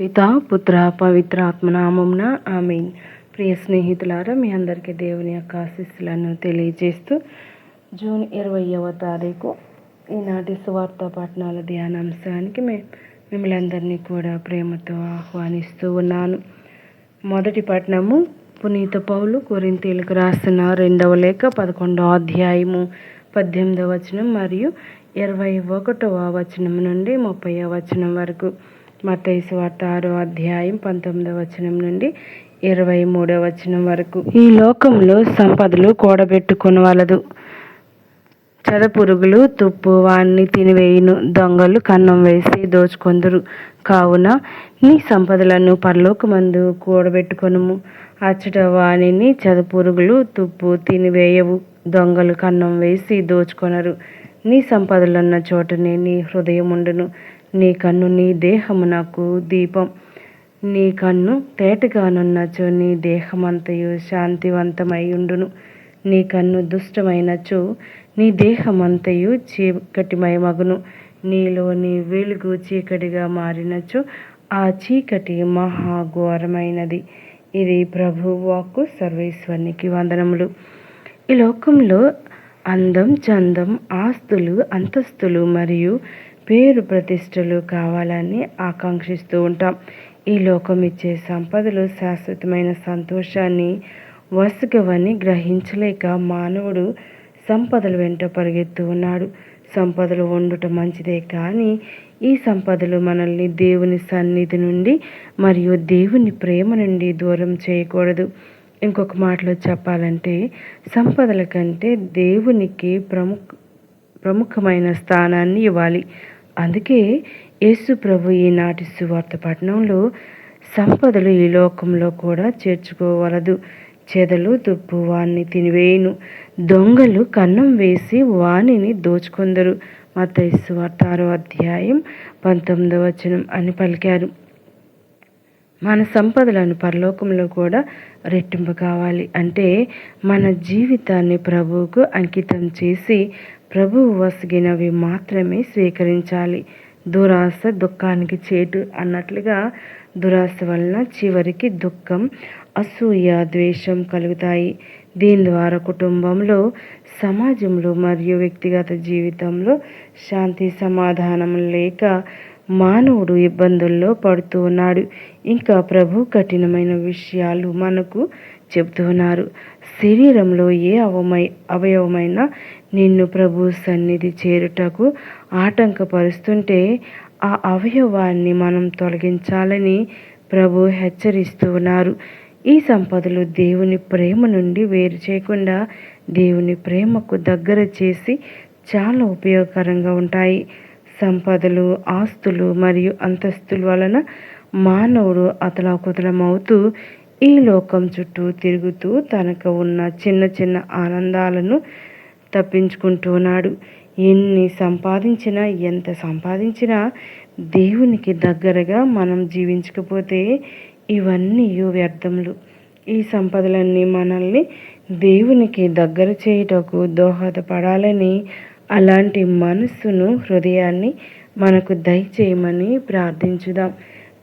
పిత పుత్ర పవిత్ర ఆత్మనామంన ఆమె ప్రియ స్నేహితులారా మీ అందరికీ దేవుని యొక్క ఆశీస్సులను తెలియజేస్తూ జూన్ ఇరవైవ తారీఖు ఈనాటి సువార్త పట్టణాల ధ్యానాంశానికి మే మిమ్మల్ని అందరినీ కూడా ప్రేమతో ఆహ్వానిస్తూ ఉన్నాను. మొదటి పట్టణము పునీత పౌలు కొరింతీలకు రాసిన రెండవ లేఖ పదకొండవ అధ్యాయము పద్దెనిమిదవ వచనం మరియు ఇరవై ఒకటవ వచనం నుండి ముప్పై వచనం వరకు. మతైసు వార్త ఆరో అధ్యాయం పంతొమ్మిదవ వచనం నుండి ఇరవై మూడవ వచనం వరకు. ఈ లోకంలో సంపదలు కూడబెట్టుకునవలదు. చదపురుగులు తుప్పు వాణ్ణి తినివేయును. దొంగలు కన్నం వేసి దోచుకొందురు. కావున నీ సంపదలను పరలోకమందు కూడబెట్టుకొనుము. అచ్చట వాణిని చదపురుగులు తుప్పు తినివేయవు. దొంగలు కన్నం వేసి దోచుకొనరు. నీ సంపదలున్న చోటనే నీ హృదయం ఉండును నీ కన్ను నీ దేహము నాకు దీపం. నీ కన్ను తేటగానున్నచో నీ దేహమంతయు శాంతివంతమై ఉండును. నీ కన్ను దుష్టమైనచో నీ దేహమంతయు చీకటిమై మగును. నీలో నీలోని వెలుగు చీకటిగా మారినచో ఆ చీకటి మహాఘోరమైనది. ఇది ప్రభు వాక్కు సర్వేశ్వరునికి వందనములు. ఈ లోకంలో అందం చందం ఆస్తులు అంతస్తులు మరియు పేరు ప్రతిష్టలు కావాలని ఆకాంక్షిస్తూ ఉంటాం. ఈ లోకం ఇచ్చే సంపదలు శాశ్వతమైన సంతోషాన్ని వసుగవని గ్రహించలేక మానవుడు సంపదలు వెంట పరిగెత్తు ఉన్నాడు. సంపదలు వండుట మంచిదే కానీ ఈ సంపదలు మనల్ని దేవుని సన్నిధి నుండి మరియు దేవుని ప్రేమ నుండి దూరం చేయకూడదు. ఇంకొక మాటలో చెప్పాలంటే సంపదల కంటే దేవునికి ప్రముఖ ప్రముఖమైన స్థానాన్ని ఇవ్వాలి. అందుకే యేసు ప్రభు ఈనాటి సువార్త పట్టణంలో సంపదలు ఈ లోకంలో కూడా చేర్చుకోవలదు. చెదలు తుప్పు వాణ్ణి తినివేయును. దొంగలు కన్నం వేసి వాణిని దోచుకొందరు. మత వార్త ఆరో అధ్యాయం పంతొమ్మిదవ వచనం అని పలికారు. మన సంపదలను పరలోకంలో కూడా రెట్టింపు కావాలి అంటే మన జీవితాన్ని ప్రభువుకు అంకితం చేసి ప్రభువు వసిగినవి మాత్రమే స్వీకరించాలి. దురాశ దుఃఖానికి చేటు అన్నట్లుగా దురాశ వలన చివరికి దుఃఖం అసూయ ద్వేషం కలుగుతాయి. దీని ద్వారా కుటుంబంలో సమాజంలో మరియు వ్యక్తిగత జీవితంలో శాంతి సమాధానం లేక మానవుడు ఇబ్బందుల్లో పడుతూ ఉన్నాడు. ఇంకా ప్రభు కఠినమైన విషయాలు మనకు చెబుతున్నారు శరీరంలో ఏ అవమై అవయవమైన నిన్ను ప్రభు సన్నిధి చేరుటకు ఆటంకపరుస్తుంటే ఆ అవయవాన్ని మనం తొలగించాలని ప్రభు హెచ్చరిస్తూ ఉన్నారు. ఈ సంపదలు దేవుని ప్రేమ నుండి వేరు చేయకుండా దేవుని ప్రేమకు దగ్గర చేసి చాలా ఉపయోగకరంగా ఉంటాయి. సంపదలు ఆస్తులు మరియు అంతస్తుల వలన మానవుడు అతలాకుతలమవుతూ ఈ లోకం చుట్టూ తిరుగుతూ తనకు ఉన్న చిన్న చిన్న ఆనందాలను తప్పించుకుంటున్నాడు. ఎన్ని సంపాదించినా ఎంత సంపాదించినా దేవునికి దగ్గరగా మనం జీవించకపోతే ఇవన్నీ వ్యర్థములు. ఈ సంపదలన్నీ మనల్ని దేవునికి దగ్గర చేయుటకు దోహదపడాలని అలాంటి మనస్సును హృదయాన్ని మనకు దయచేయమని ప్రార్థించుదాం.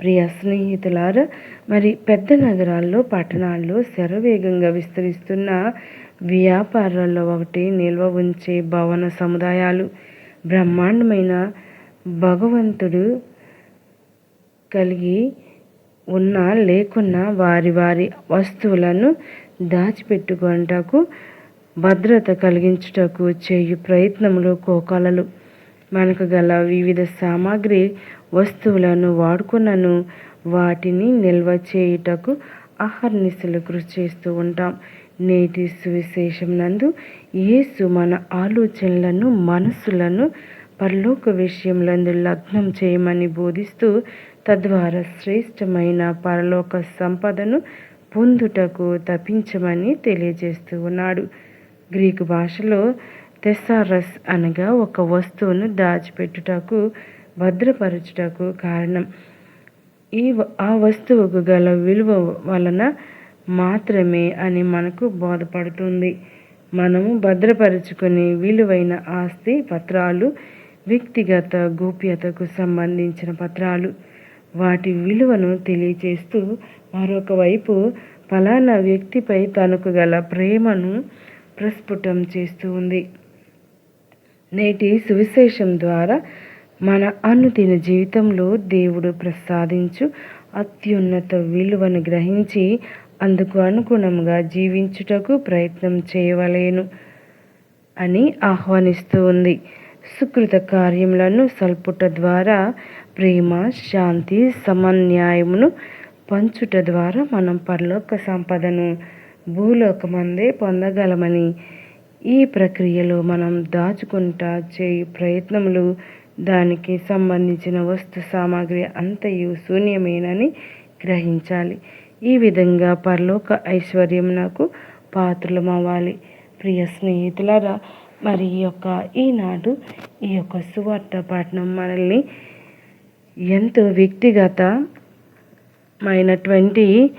ప్రియ స్నేహితులారా మరి పెద్ద నగరాల్లో పట్టణాల్లో శరవేగంగా విస్తరిస్తున్న వ్యాపారాల్లో ఒకటి నిల్వ ఉంచే భవన సముదాయాలు. బ్రహ్మాండమైన భగవంతుడు కలిగి ఉన్న లేకున్నా వారి వారి వస్తువులను దాచిపెట్టుకుంటకు భద్రత కలిగించుటకు చేయు ప్రయత్నములు కోకలలు. మనకు గల వివిధ సామాగ్రి వస్తువులను వాడుకున్నను వాటిని నిల్వ చేయుటకు అహర్నిశలు కృషి చేస్తూ ఉంటాం. నేటి సువిశేషం నందు యేసు మన ఆలోచనలను మనస్సులను పరలోక విషయంలందు లగ్నం చేయమని బోధిస్తూ తద్వారా శ్రేష్టమైన పరలోక సంపదను పొందుటకు తప్పించమని తెలియజేస్తూ ఉన్నాడు. గ్రీకు భాషలో తెసారస్ అనగా ఒక వస్తువును దాచిపెట్టుటకు భద్రపరచుటకు కారణం. ఈ ఆ వస్తువుకు గల విలువ వలన మాత్రమే అని మనకు బోధపడుతుంది. మనము భద్రపరుచుకునే విలువైన ఆస్తి పత్రాలు వ్యక్తిగత గోప్యతకు సంబంధించిన పత్రాలు. వాటి విలువను తెలియచేస్తూ మరొక వైపు ఫలానా వ్యక్తిపై తనకు గల ప్రేమను ప్రస్ఫుటం చేస్తూ ఉంది. నేటి సువిశేషం ద్వారా మన అనుదిన జీవితంలో దేవుడు ప్రసాదించు అత్యున్నత విలువను గ్రహించి అందుకు అనుగుణంగా జీవించుటకు ప్రయత్నం చేయవలేను అని ఆహ్వానిస్తూ ఉంది. సుకృత కార్యములను సల్పుట ద్వారా ప్రేమ శాంతి సమన్యాయమును పంచుట ద్వారా మనం పరలోక సంపదను భూలోకమందే పొందగలమని ఈ ప్రక్రియలో మనం దాచుకుంటా చేయు ప్రయత్నములు దానికి సంబంధించిన వస్తు సామాగ్రి అంతయు శూన్యమేనని గ్రహించాలి. ఈ విధంగా పరలోక ఐశ్వర్యం నాకు పాత్రలమవ్వాలి. ప్రియ స్నేహితులరా మరి ఈ యొక్క ఈనాడు ఈ యొక్క సువార్త పట్టణం మనల్ని ఎంతో వ్యక్తిగతమైనటువంటి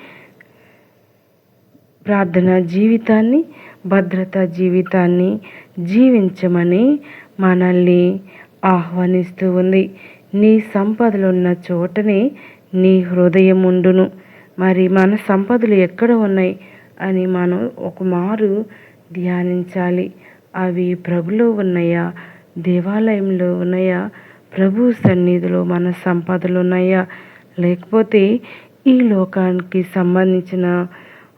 ప్రార్థన జీవితాన్ని భద్రతా జీవితాన్ని జీవించమని మనల్ని ఆహ్వానిస్తూ ఉంది. నీ సంపదలున్న చోటనే నీ హృదయం ఉండును మరి మన సంపదలు ఎక్కడ ఉన్నాయి అని మనం ఒక మారు ధ్యానించాలి. అవి ప్రభులో ఉన్నాయా? దేవాలయంలో ఉన్నాయా? ప్రభు సన్నిధిలో మన సంపదలు ఉన్నాయా? లేకపోతే ఈ లోకానికి సంబంధించిన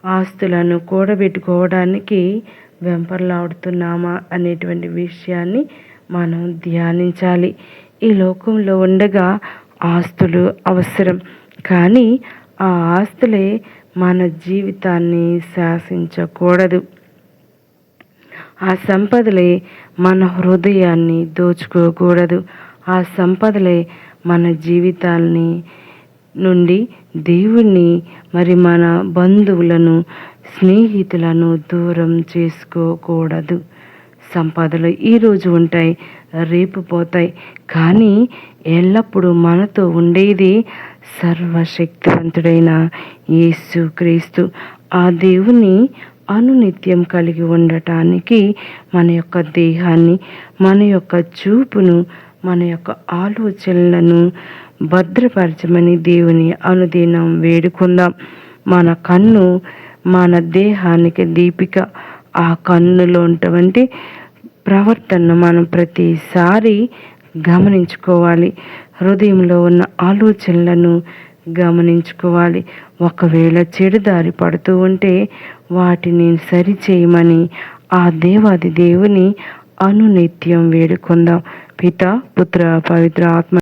ఆస్తులను కూడబెట్టుకోవడానికి వెంపర్లాడుతున్నామా అనేటువంటి విషయాన్ని మనం ధ్యానించాలి. ఈ లోకంలో ఉండగా ఆస్తులు అవసరం. కానీ ఆ ఆస్తులే మన జీవితాన్ని శాసించకూడదు. ఆ సంపదలే మన హృదయాన్ని దోచుకోకూడదు. ఆ సంపదలే మన జీవితాల్ని నుండి దేవుణ్ణి మరి మన బంధువులను స్నేహితులను దూరం చేసుకోకూడదు. సంపదలు ఈరోజు ఉంటాయి రేపు పోతాయి. కానీ ఎల్లప్పుడూ మనతో ఉండేది సర్వశక్తివంతుడైన యేసు క్రీస్తు ఆ దేవుని అనునిత్యం కలిగి ఉండటానికి మన యొక్క దేహాన్ని మన యొక్క చూపును మన యొక్క ఆలోచనలను భద్రపరచమని దేవుని అనుదినం వేడుకుందాం. మన కన్ను మన దేహానికి దీపిక ఆ కన్నులో ఉన్నటువంటి ప్రవర్తనను మనం ప్రతిసారి గమనించుకోవాలి. హృదయంలో ఉన్న ఆలోచనలను గమనించుకోవాలి. ఒకవేళ చెడుదారి పడుతూ ఉంటే వాటిని సరిచేయమని ఆ దేవాది దేవుని అనునిత్యం వేడుకుందాం. పిత పుత్ర పవిత్ర ఆత్మ